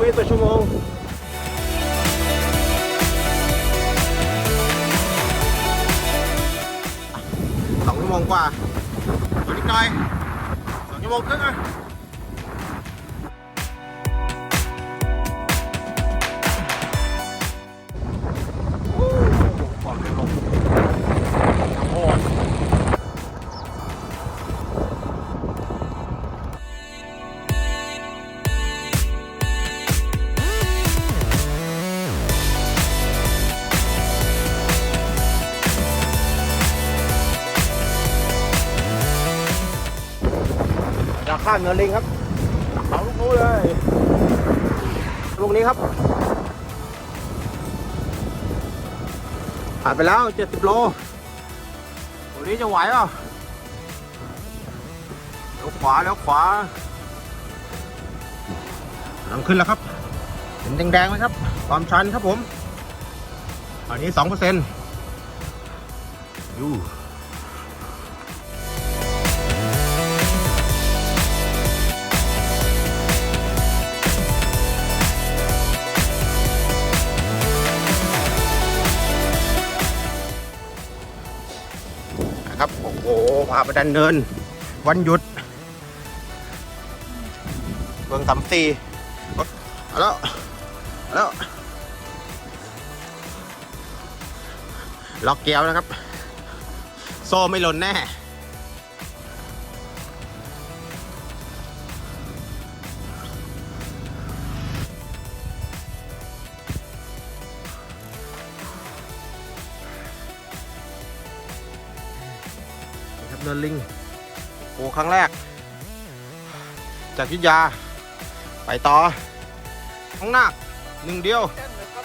km ชั่วโมงสองชั่วโมงกว่าตัวนิดหน่อยสองชั่วโมงครึ่งอ่ะ ข้ามเนินลิงครับเอาลูกนู้เลยลูกนี้ครับผ่านไปแล้ว70โลตัวนี้จะไหวเปล่าเลี้ยวขวาเลี้ยวขวากำลังขึ้นแล้วครับ เห็นแดงๆไหมครับ ความชันครับผมอันนี้2%ยูนะครับ พาไปดันเนิน วันหยุดเมืองสามสี่เอาแล้วเอาแล้วล็อกเกียวนะครับ โซ่ไม่หล่นแน่ เนินลิงโอ้ครั้งแรก จากยุทธยา ไปต่อข้างหน้าหนึ่งเดียว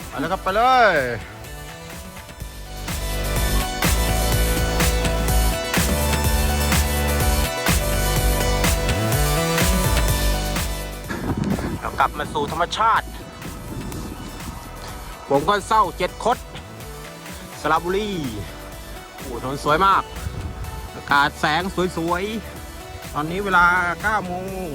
ไปแล้วครับไปเลยเรากลับมาสู่ธรรมชาติ ผมก็เศร้าเจ็ดคดสระบุรีโอ้ถนนสวยมาก อากาศแสงสวยๆ ตอนนี้เวลา 9 โมง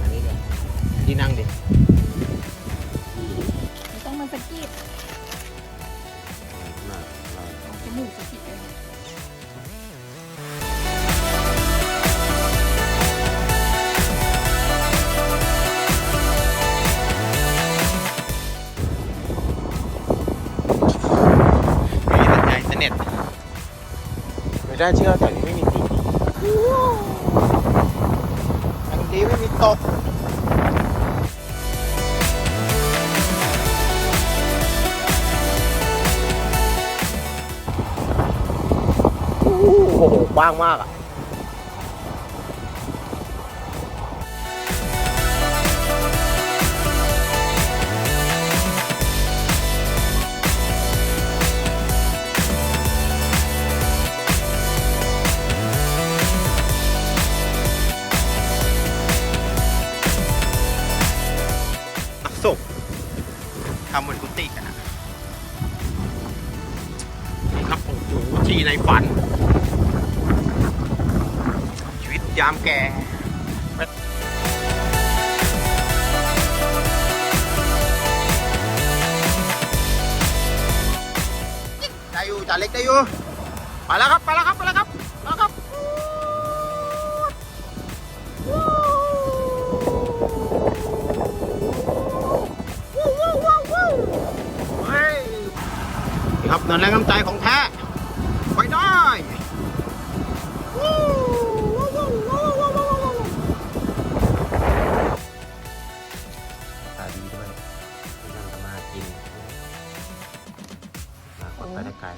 อันนี้ก็ที่นั่งดิต้องมันสะกิด เน็ตไม่ได้เชื่อแต่นี้ไม่มีตีอันนี้ไม่มีตกโอ้โหกว้างมากอะ นักสุกทำเหมือนกุฏิกันนะครับโอ้โหที่ในฝัน ชีวิตยามแก่ได้อยู่จ่าเล็กได้อยู่ไปแล้วครับไปแล้วครับไปแล้วครับ นี่ครับนั่นแรงน้ำใจของแท้ไปได้ตาดีด้วยนั่งสมาธิมากดไปได้ไกล